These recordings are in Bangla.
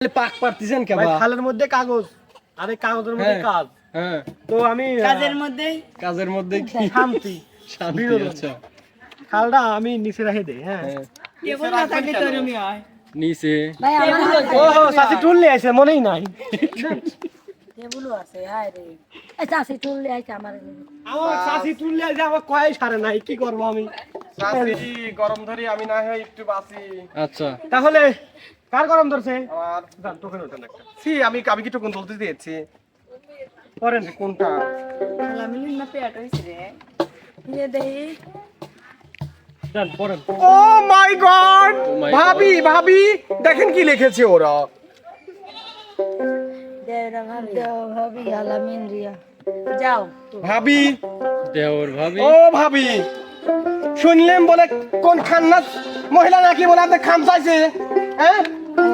পাক পারতেছেন কে ভাই বা? থালের মধ্যে কাগজ। আর এই কাগজের মধ্যে হ্যাঁ। কাজ। হ্যাঁ। তো আমি কাজের মধ্যেই কাজের মধ্যে কি? শান্তি। শান্তি আচ্ছা। খালটা আমি নিচে রেখে দেই হ্যাঁ। হ্যাঁ। কেবল না থাকে তো এরমই হয়। নিচে। ভাই আমার ও সাথী টুল নিয়ে আসে মনেই নাই। টেবুলও আছে হায় রে। এই চাষি চুল আইছে আমার। আমার সাথী টুল নিয়ে আমার কয়াই সারে নাই কি করব আমি? গরম ধরি আমি না হয় একটু বাসি আচ্ছা। তাহলে কার গরম ধরছে? আমার যান, তোকে ওঠেন একটা। সি আমি আমি কি টুকুন তুলতে দিয়েছি করেন কোনটা। আলামিন না পেট হইছে রে। নিয়ে দেই। যান পড়েন ও মাই গড! Oh ভাবি ভাবি দেখেন কি লিখেছে ওরা। দেওরা ভাবি। ভাবি আলামিন রিয়া। যাও। ভাবি। দেওর ভাবি। ও ভাবি। শুনলেন বলে কোন খান্নাস মহিলা নাকি বলে আপনি খাম চাইছে হ্যাঁ?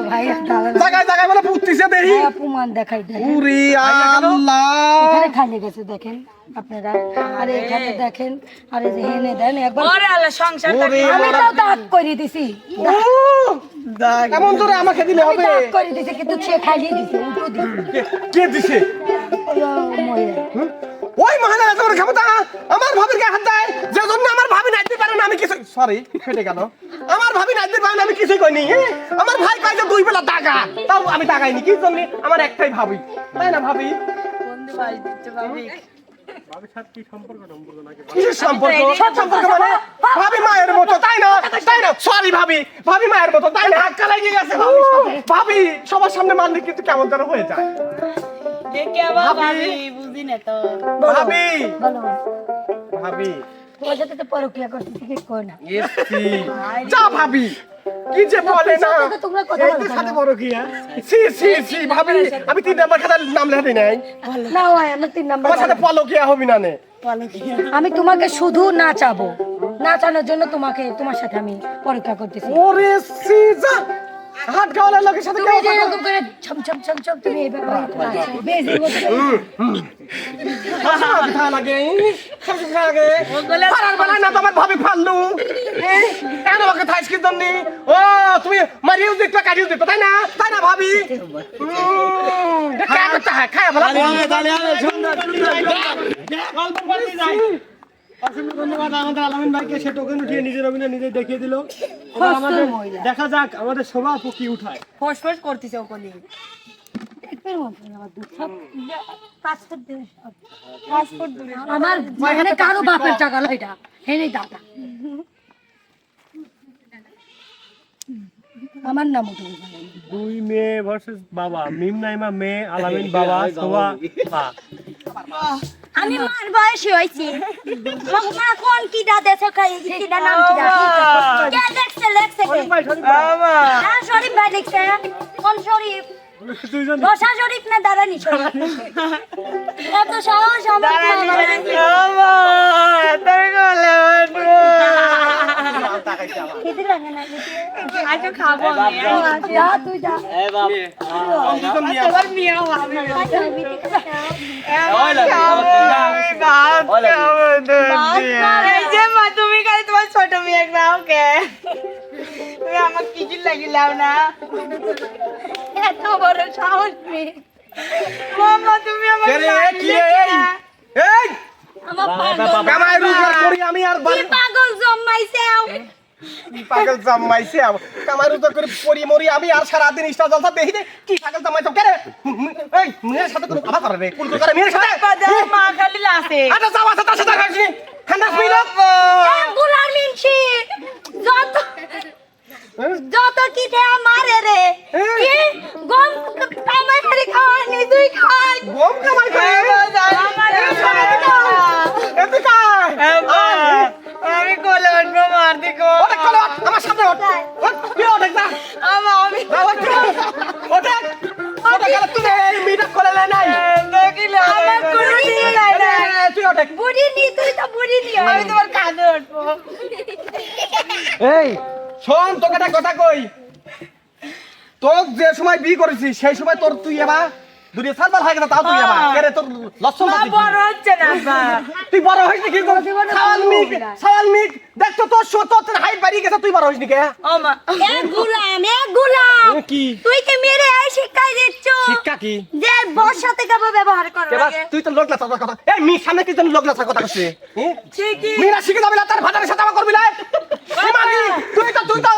জায়গায় জায়গায় বলে পুততিছে দেখি। অপমান দেখাই দেয় উরি আল্লাহ। এখানে খালি গেছে দেখেন আপনারা। আর এখানে দেখেন। আর যে হেনে দেন একবার ওরে আল্লাহ সংসার আমি তো দাঁত করে দিছি। ও, এমন ধরে আমাকে দিলে হবে। দাঁত করে দিছি কিন্তু সে দিছে উল্টো দিছে। কে- কে দিছে? ওই মহিলা। ওই মহিলা এত বড় ক্ষমতা আমার ভাবির গায়ে হাত দেয় যে জন্য আমার ভাবি নাইতে পারে না আমি কিছু সরি ফেটে গেল। আমার ভাবি নাইতে পারে না আমি কিছুই কইনি হ্যাঁ? আমার ভাই কয় যে দুই বেলা টাকা তাও আমি টাকাইনি কি জন্য? আমার একটাই ভাবি। তাই না ভাবি? বন্ধু বাড়ি দিচ্ছে ভাবি। ভাবির সাথে কি সম্পর্ক সম্পর্ক? নাকি কিসের সম্পর্ক সম্পর্ক মানে ভাবি মায়ের মতো তাই না? তাই না? সরি ভাবি। ভাবি মায়ের মতো তাই না? হাক্কা লেগে গেছে ভাবি সবার সামনে মানলে কিন্তু কেমন যেন হয়ে যায়। ভাবি। ভাবি। সাথে তো পরকিয়া করছি ঠিক কই না। যা ভাবি কি যে বলে না? তোমরা কথা এই বলো সাথে হ্যাঁ সি সি সি ভাবি আমি তিন নাম্বার খাতার নাম নাই। না ভাই আমার তিন নাম্বার আমার সাথে পলকিয়া হবি না নে। আমি তোমাকে শুধু না চাবো। নাচানোর জন্য তোমাকে তোমার সাথে আমি পরীক্ষা করতেছি। ওরে সি যা! হাত গাওয়ালার লোকের সাথে তুমি যে এরকম করে ছম ছম ছম ছম তুমি মতো কথা লাগে লাগে পারার বেলায় না তোমার ভাবি ফাললু। কেন আমাকে থাইস কি জন্য? ও তুমি মারিও দেখতে কাটিও দেখতে তাই না? তাই না ভাবি? উম, করতে হয় খায় ভালো অসংখ্য ধন্যবাদ আমাদের আলামিন ভাইকে সে টোকেন উঠিয়ে নিজের অভিনয় নিজে দেখিয়ে দিল। আমাদের দেখা যাক আমাদের শোভা আপু কি উঠায়। ফোস ফোস করতেছে ওখানে। আমার মানে কারও বাপের টাকা লয় এটা। হেনে দাদা। আমার নাম দুই মেয়ে ভার্সেস বাবা। মিম নাইমা মেয়ে আলামিন বাবা শোভা মা। আমি মার বয়সী হয়েছি। মা কোন কি দা দেশে খাই কি দা নাম কি দা? কে লেখছে লেখছে কে? হ্যাঁ শরীফ ভাই লিখছে। কোন শরীফ? বসা শরীফ না দাঁড়ানি এত সাহস আমার খাব ছোট মেয়ে নাও কে? তুমি আমার কিছু লাগিলাও না? এত বড় সাহস মেয়ে মামা তুমি আমার কে কি এই? এই! আমার পাগল কামাই রোজগার করি আমি আর কি বাড়ি পাগল জম্মাইছে পাগল জামাইছে। কামাই রোজগার করে পরি মরি আমি আর সারাদিন ইনস্টা জলসা দেখি দে কি পাগল জামাইছো কে রে? এই মেয়ের সাথে কোনো কথা করে রে কোন করে মেয়ের সাথে? মা খালি লাসে আচ্ছা যাও আচ্ছা তার সাথে খাসনি খান্দাস মিলো গুলার মিনছি যত যত কি দে আমারে রে কি গম কামাই করে খাওয়া নি তুই খাই গম কামাই করে। আমি কোলে উঠবো মার দিকো ওটা কলো আমার সামনে ওঠ শোন তোকে একটা কথা কই। তোর যে সময় বিয়ে করেছিস সেই সময় তোর তুই এবার দুনিয়া সালবার হয়ে গেছে তাও তুই আবার কে রে তোর লক্ষণ মা বড় হচ্ছে না তুই বড় হইস নাকি? সাওয়াল মিক সাওয়াল মিক দেখ তো তোর শো তোর হাইট বাড়িয়ে গেছে তুই বড় হইস নাকি? ও এ গুলাম এ গুলাম। কি? তুই কি মেরে এই শিক্ষাই দিচ্ছ? শিক্ষা কি? যে বর সাথে কেমন ব্যবহার করা লাগে তুই তো লোক কথা। এই সামনে কি লোক কথা কইছিস হ্যাঁ ঠিকই। মিরা শিখে যাবি না তার ভাতারের সাথে আমার করবি না তুই তো তুই তো।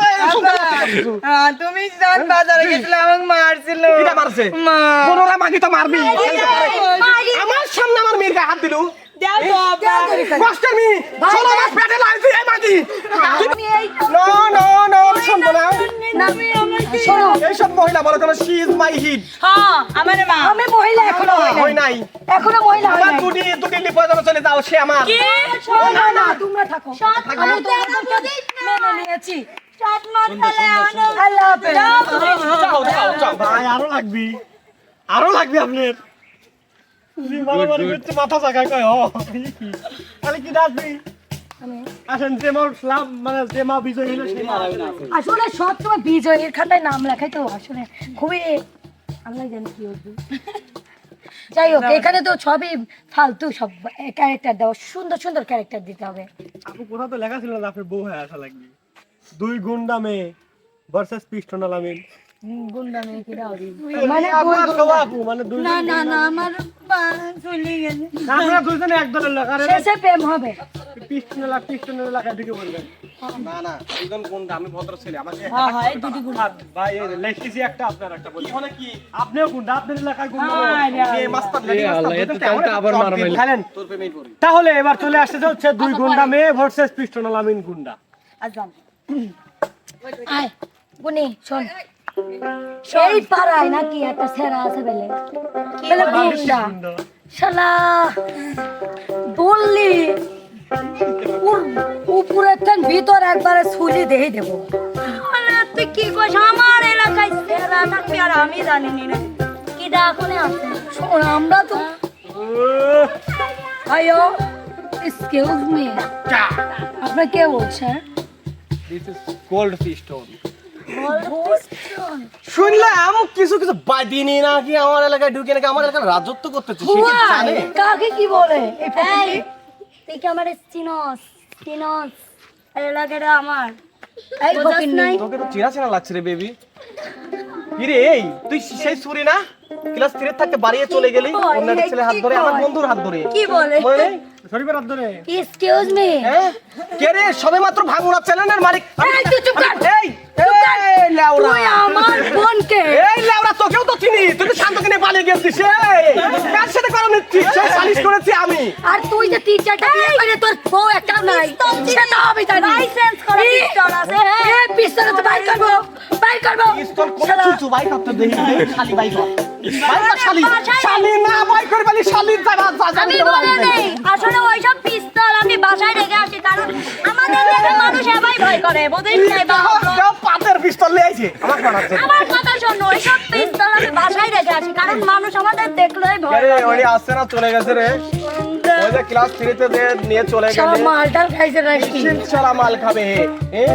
হ্যাঁ, তুমি যখন বাজারে গেছিলে আমাকে মারছিল। কিটা মারছে? মা। বড়রা মাগি তো মারবি আমার সামনে আমার মেয়ের গায়ে হাত দিলু। দেখো আব্বা। কষ্টের মি ষোলো মাস পেটে লাইছি এই মাগি। নো নো নো শুনব না। না শোনো। এইসব মহিলা বলে কেন শি ইজ মাই হিট হ্যাঁ আমার মা। আমি মহিলা এখনও নাই। এখনও মহিলা নাই। দুটি দুটি লিপে যাবে চলে যাও সে আমার। কি? না না তোমরা থাকো। আমি তোমাদেরকে মেনে নিয়েছি। সাত মাস তাহলে আল্লাহ হাফেজ। যাও যাও যাও ভাই আরও লাগবি। আরও লাগবে আপনার। মারামারি করতে মাথা চাকা কয় হ তাহলে কি ডাকবি আসেন যে মা লাভ মানে যে মা বিজয় হইল সে আসলে সব সময় বিজয়ের খাতায় নাম লেখাই তো আসলে খুবই আল্লাহ জানে কি হবে যাই হোক এখানে তো সবই ফালতু সব ক্যারেক্টার দেওয়া সুন্দর সুন্দর ক্যারেক্টার দিতে হবে। আপু কোথাও তো লেখা ছিল না আপনার বউ হয়ে আসা লাগবে। দুই গুন্ডা মেয়ে ভার্সেস পিস্টন আলামিন। গুন্ডা মেয়ে কি দাও মানে আপু মানে দুই না না না আমার চলে গেছে আপনারা দুইজনে এক দলের লোক আরে শেষে প্রেম হবে। পিস্টন এলাকা পিস্টনের এলাকায় ঢুকে বলবেন। না না দুজন কোনটা আমি ভদ্র ছেলে আমাকে হ্যাঁ হ্যাঁ এই দুটি গুণ ভাই এই লেখতেছি একটা আপনার একটা বলি। মানে কি আপনিও গুন্ডা আপনার এলাকায় গুন্ডা এ মাস্টার এ আল্লাহ, এ তো তাহলে আবার মারামারি। খালেন তোর প্রেমেই পড়ি। তাহলে এবার চলে আসতে হচ্ছে দুই গুন্ডা মেয়ে ভার্সেস পিস্টন আলামিন গুন্ডা। আজান আয় বুনি শোন। সেই পাড়ায় নাকি একটা সেরা আছে বেলে। বেলে গুন্ডা। শালা বললি উপরে তেন ভিতর একবারে ছুলি দিয়ে দেবো। তুই কি কইস? আমার এলাকায় সেরা থাকবে আর আমি জানি না কি ডাকলে আছে শোন আমরা তো আয়ো এক্সকিউজ মি আপনি কে বলছেন? দিস ইজ গোল্ড শুনলাম কিছু কিছু বাদিনি নাকি আমার এলাকায় ঢুকে নাকি আমার এলাকায় রাজত্ব করতেছে? সে কি জানে? কাকে কি বলে? এই তুই কি আমার চিনস চিনস এলাকাটা আমার। এই বকিন নাই? তোকে তো চেনা চেনা লাগছে রে বেবি কিরে এই তুই সেই সুরি না? ক্লাস থ্রি থাকতে বাড়িয়ে চলে গেলি? অন্য ছেলের হাত ধরে আমার বন্ধুর হাত ধরে। কি বলে? শরীফের হাত ধরে? এক্সকিউজ মি কে রে? সবে মাত্র ভাঙুনা চ্যানেলের মালিক। এই, তুই চুপ কর। এই তুই আমার বোনকে এই লেওড়া তোকেও তো চিনি। তুই তো শান্তকে নিয়ে পালিয়ে গেছিস এই। কার সাথে করা নিচ্ছিস সে সালিশ করেছি আমি। আর তুই যে তিন চারটা বিয়ে করে তোর বউ একটা নাই সেটা আমি জানি। লাইসেন্স করা পিস্তল আছে। হ্যাঁ পিস্তল তো বাই করব বাই করব। পিস্তল কোন চুচু দেই কর। কর শালি। শালি না করে বলি শালি যাবা যা আমি বলে নেই। আসলে ওইসব পিস্তল আমি বাসায় রেখে আসি কারণ আমাদের মানুষ এবাই ভয় করে বুঝিস নাই বাবা পাতের পিস্তল নিয়ে আইছে। আমার বানাচ্ছে আমার কথা শোনো ওইসব পিস্তল আমি বাসায় রেখে আসি কারণ মানুষ আমাদের দেখলেই ভয় আরে লাগে। ওই আসছে না চলে গেছে রে। ওই যে ক্লাস থ্রিতে দে নিয়ে চলে সব গেছে মালটাল খাইছে নাকি? সারা মাল খাবে? এ?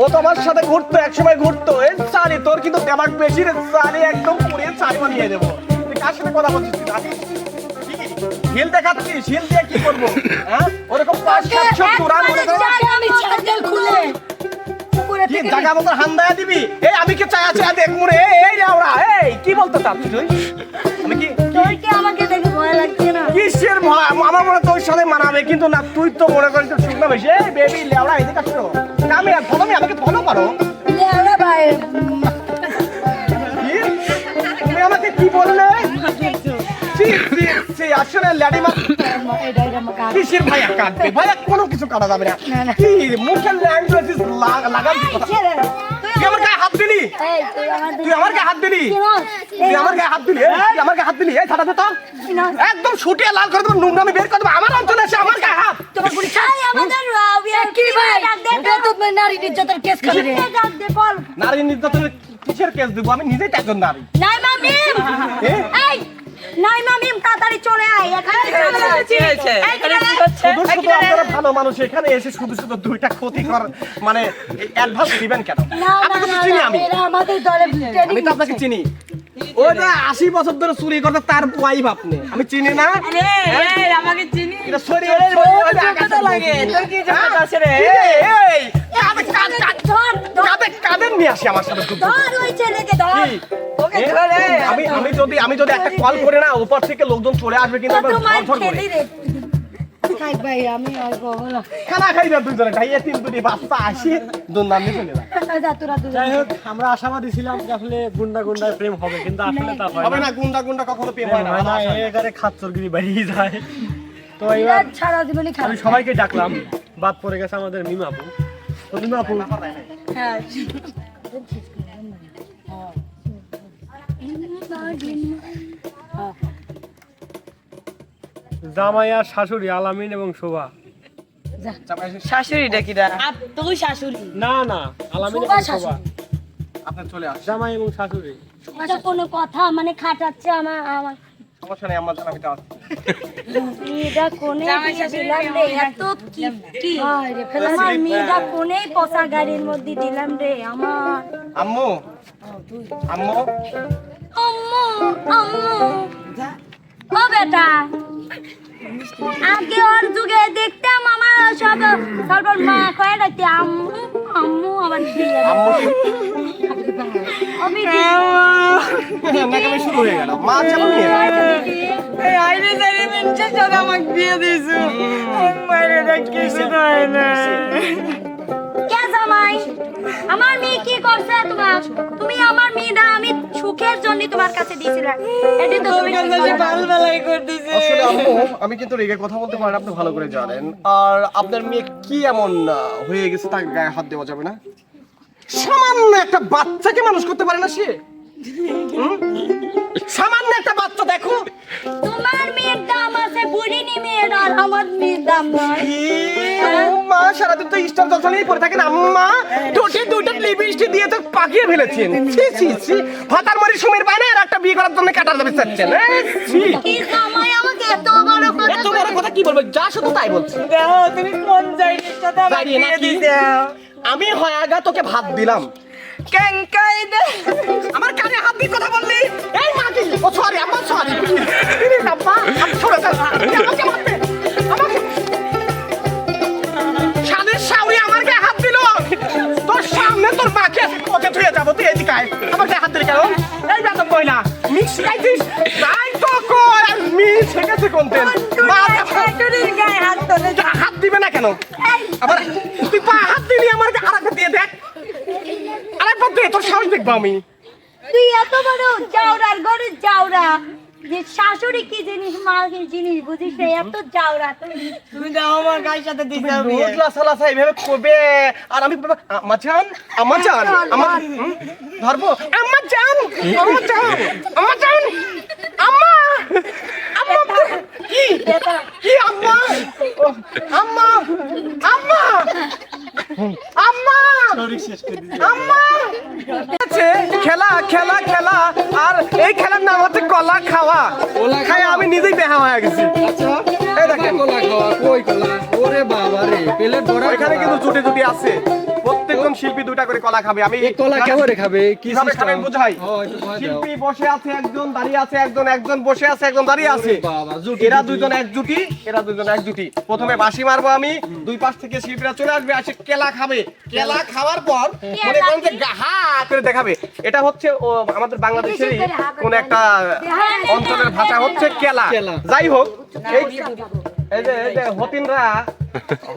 ও তো আমার সাথে ঘুরতো এক সময় ঘুরতো। এ সারি তোর কিন্তু দেমাগ বেশি রে সারি একদম পুড়িয়ে সারি বানিয়ে দেবো। তুই কার সাথে কথা বলছিস? তুই? হিল দেখাচ্ছিস? হিল দিয়ে কি করব? হ্যাঁ? ওরকম পাঁচ সাতশো চূড়া করো। আমি খুলে। কি জায়গা মতো হান্দায়া দিবি? এই আমি কি রে এই এই কি বলতে চাচ্ছিস তুই? আমি কি তোর কি আমাকে দেখে ভয় লাগছে না? কিসের ভয়? আমার মনে তোর সাথে মানাবে কিন্তু না তুই তো মনে করিস শুকনো বেশি। এই বেবি লেওড়া এদিকে আসো। আমি আর ফলো আমাকে ফলো করো। লেওড়া ভাই। কি? তুমি আমাকে কি বললে? সি সি সি আসলে ল্যাডি মা এটা এটা আমাকে আগে- কিসের ভাইয়া কাটবে ভাইয়া কোনো কিছু কাটা যাবে না। কি ল্যাঙ্গুয়েজ দে। তুই আমার গায়ে হাত দিলি? তুই আমার গায়ে হাত দিলি? তুই আমার গায়ে হাত দিলি? তুই আমার গায়ে হাত দিলি? এই তো। একদম ছুটিয়ে লাল করে দেবো নোংরামি বের করে দেবো। আমার অঞ্চলে এসে আমার গায়ে হাত। তোমার পুলিশ এই, আমাদের, আহ, we are- কি ভাই? এটা নারী নির্যাতনের কেস খাবে। রে। নারী নির্যাতনের কিসের কেস দিব? আমি নিজেই তো একজন নারী। নাইমা মিম! এই, নাইমা মিম, তাড়াতাড়ি চলে আয়, এখানে চলে আয়। কি হয়েছে? এখানে কি হচ্ছে? শুধু শুধু আপনারা ভালো মানুষ এখানে এসে শুধু শুধু দুইটা ক্ষতিকর মানে অ্যাডভান্স দিবেন কেন? না, না, না, আমি। আমাদের দলে আমি তো আপনাকে চিনি। যে আশি বছর ধরে চুরি করতে তার ওয়াইফ আপনি। আমি চিনি না। এই আমাকে চিনি কাদের কাদের নিয়ে আসি আমার সাথে আমি আমি যদি আমি যদি একটা কল করে না উপর থেকে লোকজন চলে আসবে কিন্তু আমি অল্প হলো খানা খাই না দুজনে খাইয়ে তিন দুটি বাচ্চা আসি নিয়ে চলে যাই হোক আমরা আশাবাদী ছিলাম যে আসলে গুন্ডা গুন্ডার প্রেম হবে কিন্তু আসলে তা হয় হবে না গুন্ডা গুন্ডা কখনো প্রেম হয় না হয় খাচ্চরগিরি যায়। তো এবার সারা জীবনই আমি সবাইকে ডাকলাম বাদ পড়ে গেছে আমাদের মিমাপু। তো মিমাপু হ্যাঁ। জামাই আর শাশুড়ি আলামিন এবং শোভা। শাশুড়িটা কিরা তুই শাশুড়ি? না না আলামিন এবং শোভা। আপনার চলে আস জামাই এবং শাশুড়ি। এটা কোনো কথা মানে খাটাচ্ছে আমার আমার। সমস্যা নেই আমার জানা তো মেয়েটা কোনে জামাই দিয়ে শাশুড়ি দিলাম রে এত কিপটি আমার মেয়েটা কোনে পচা গাড়ির মধ্যে দিলাম রে আমার। আম্মু। আম্মু। আম্মু আম্মু। ও বেটা। আগে ওর যুগে দেখতাম আমার সব সর্বর মা কয়ে রাখতে আম্মু আম্মু আবার দিয়ে আমি শুরু হয়ে গেল। মা চালু আইরে মেনছে আমাকে দিয়ে দিছো মাইরে রে কিছু হয় না। জামাই আমার মেয়ে কি করছে তোমার? তুমি আমার মেয়েটা আমি সুখের জন্য তোমার কাছে দিয়েছিলাম এটি তো তুমি করো না। আসলে আম্মু আমি কিন্তু রেগে কথা বলতে পারেন আপনি ভালো করে জানেন। আর আপনার মেয়ে কি এমন হয়ে গেছে তার গায়ে হাত দেওয়া যাবে না? সামান্য একটা বাচ্চাকে মানুষ করতে পারে না সে। সামান্য একটা বাচ্চা দেখো। তোমার মেয়ের দাম আছে বুড়িনি মেয়ের আর আমার মেয়ের দাম নয় মা সারাদিন তো স্টার জলসালেই পড়ে থাকেন। আম্মা টোটে দুইটা লিপস্টিক দিয়ে তো পাকিয়ে ফেলেছেন। ছি ছি ছি। ফাতার মারি সময়ের বাইরে আর একটা বিয়ে করার জন্য কাটার দাবি চাচ্ছেন। ছি। কি জামাই আমাকে এত বড় কথা এত বড় কথা কি বলব? যা শুধু তাই বলছি। দেখো তুমি কোন জায়গার সাথে? দিছো আমি হয় আগা তোকে ভাত দিলাম। কেঙ্কাই দে। আমার কানে হাত দিয়ে কথা খাইছিস? তাই তো কর আর মিক্স গেছে কোনতেন শাশুড়ির গায়ে হাত তোলে। হাত দিবে না কেন? আবার তুই পা হাত দিলি আমার আরেকটা দিয়ে দেখ। আরেকবার দে তোর সাহস দেখব আমি। তুই এত বড় জাউরার ঘরে জাউরা যে শাশুড়ি কি জিনিস মা কি জিনিস বুঝিস না এত জাউরা তুমি। তুমি দাও আমার গায়ের সাথে দিতে হবে। রোজ সালা সাই এইভাবে কবে আর আমি মাছান আমা জান আমা আমা ধরবো আম্মা জান আম্মা জান আম্মা আম্মা! কি কি আম্মা! আম্মা! আম্মা! আম্মা! আম্মা খেলা খেলা খেলা। আর এই খেলার নাম হচ্ছে কলা খাওয়া। কলা খাই আমি নিজেই বেহা হয়ে গেছি। এই দেখেন। কলা খাওয়া কই কলা? ওরে বাবা রে প্লেট ভরা এখানে কিন্তু জুটি জুটি আছে। শিল্পী দুটা করে কলা খাবে আমি এই কলা কেমন খাবে? কি কীভাবে খাবে সিস্টেম বুঝাই। শিল্পী বসে আছে একজন দাঁড়িয়ে আছে একজন একজন বসে আছে একজন দাঁড়িয়ে আছে। এরা। দুইজন এক জুটি এরা দুইজন এক জুটি প্রথমে বাঁশি মারবো আমি দুই পাশ থেকে শিল্পীরা চলে আসবে আসে কেলা খাবে। কেলা খাওয়ার পর মনে করেন যে গা- হা করে দেখাবে। এটা হচ্ছে ও আমাদের বাংলাদেশেরই কোন একটা অঞ্চলের ভাষা হচ্ছে কেলা। কেলা। যাই হোক এই যে এই যে হতিনরা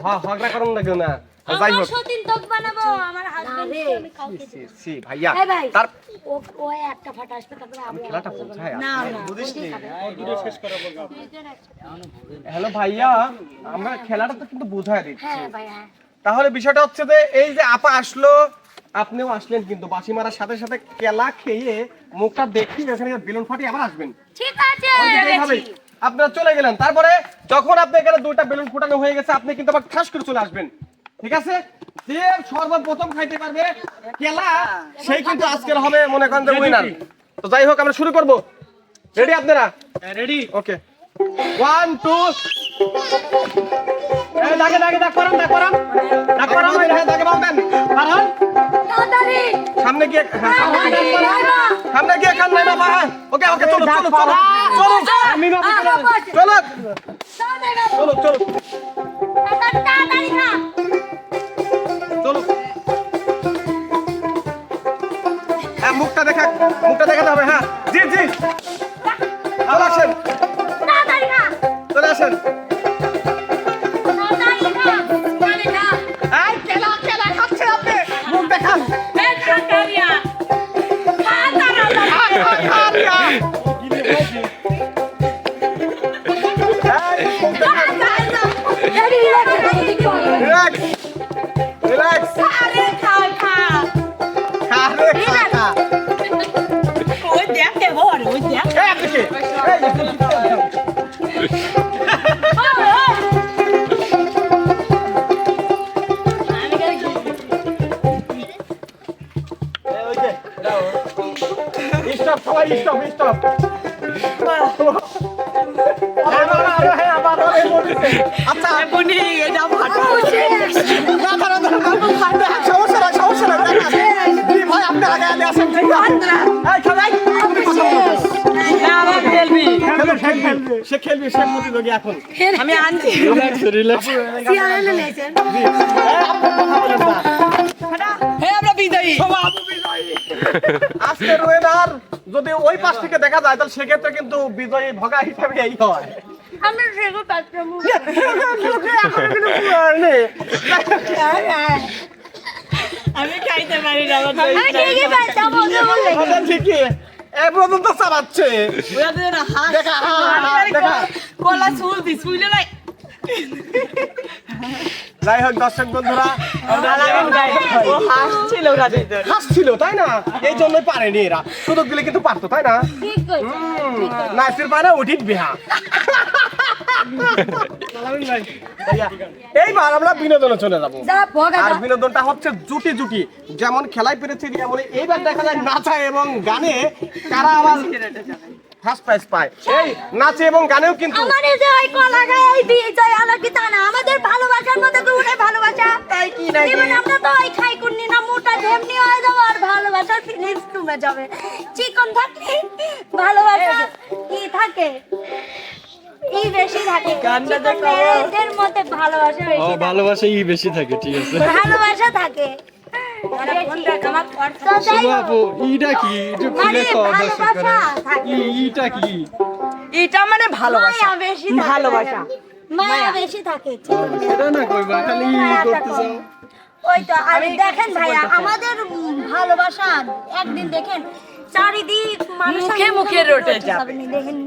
হ- হগরা করুন কেউ না। যাই হোক সতীন তোক বানাবো আমার হাজবেন্ড আমি কাউকে সি, সি, ভাইয়া এই তার ও ও একটা ফাটা আসবে তারপরে আমি খেলাটা বোঝায় না না হ্যালো ভাইয়া আমরা খেলাটা তো কিন্তু বোঝায় দিচ্ছি। হ্যাঁ তাহলে বিষয়টা হচ্ছে যে এই যে আপা আসলো আপনিও আসলেন কিন্তু বাসি মারার সাথে সাথে কেলা খেয়ে মুখটা দেখি ওখানে বেলুন ফাটিয়ে আবার আসবেন। ঠিক আছে আপনারা চলে গেলেন। তারপরে যখন আপনি এখানে দুইটা বেলুন ফুটানো হয়ে গেছে আপনি কিন্তু আবার ঠাস করে চলে আসবেন। ঠিক আছে? যে সর্বপ্রথম খাইতে পারবে কেলা সেই কিন্তু আজকের হবে মনে করেন যে উইনার তো যাই হোক আমরা শুরু করব। রেডি আপনারা? রেডি ওকে ওয়ান টু দাগে দাগে দাগ করান দাগ করান। দাগ করান হ্যাঁ তাকে বাউ দেন কারণ সামনে গিয়ে হ্যাঁ, সামনে গিয়ে- সামনে গিয়ে খান নাই বাবা ওকে ওকে চলো চলো চলো চলো। আমি দিলাম। চলো চলো চলো। চলো মুখটা দেখা মুখটা দেখাতে হবে হ্যাঁ। জি জি। চলে সবাই স্টপ স্টপ আচ্ছা এখনই এটা ফাটা না সমস্যা সমস্যা ভাই আপনি আগে আগে আসেন এই সে খেলবে সে প্রতিযোগী এখন আমি আনছি আপনি আমরা বিদায়ী। আজকের ওয়েদার যদি ওই পাশ থেকে দেখা যায় তাহলে সেক্ষেত্রে কিন্তু বিজয়ী ভগা হিসাবে এই হয়। আমরা সেগো পাত্র আমি খাইতে পারি না আমি ঠিকই পাইতাম মজা বলে। ঠিকই। এ পর্যন্ত চালাচ্ছে। দেখা। কলা চুল যাই হোক দর্শক বন্ধুরা হাসছিল হাসছিল তাই না? এই জন্যই পারেনি এরা। সুযোগ দিলে কিন্তু পারতো তাই না? নাইসির পারে উঠিত বিহা। এইবার আমরা বিনোদনে চলে যাব। আর বিনোদনটা হচ্ছে জুটি জুটি। যেমন খেলায় পেরেছি যেমন এইবার দেখা যায় নাচায় এবং গানে কারা আবার ফার্স্ট প্রাইজ পায়। এই নাচে এবং গানেও কিন্তু আমার এই যে ওই কলা গায়ে এই বিয়ে যায় আলো কি তা না আমাদের ভালোবাসার মধ্যে তো উঠে ভালোবাসা। তাই কি নাকি? জীবনে আমরা তো ওই খাই কুন্নি না মোটা ঢেমনি হয়ে যাব আর ভালোবাসার ফিলিংস কমে যাবে। চিকন থাকলে ভালোবাসা কি থাকে? ই বেশি থাকে। গানটা চিকন দেখাবো। মেয়েদের মধ্যে ভালোবাসা বেশি ভালোবাসা ই বেশি থাকে ঠিক আছে। ভালোবাসা থাকে। ইটা কি? মানে খুলে কও দর্শকরা ভালোবাসা থাকে ই ইটা কি? এটা মানে ভালোবাসা। মায়া বেশি থাকে। ভালোবাসা। মায়া বেশি থাকে। সেটা না কইবা খালি করতে চাও। ওই তো আর দেখেন ভাইয়া আমাদের ভালোবাসা একদিন দেখেন চারিদিক মুখে মুখে রটে যাবে। দেখেন।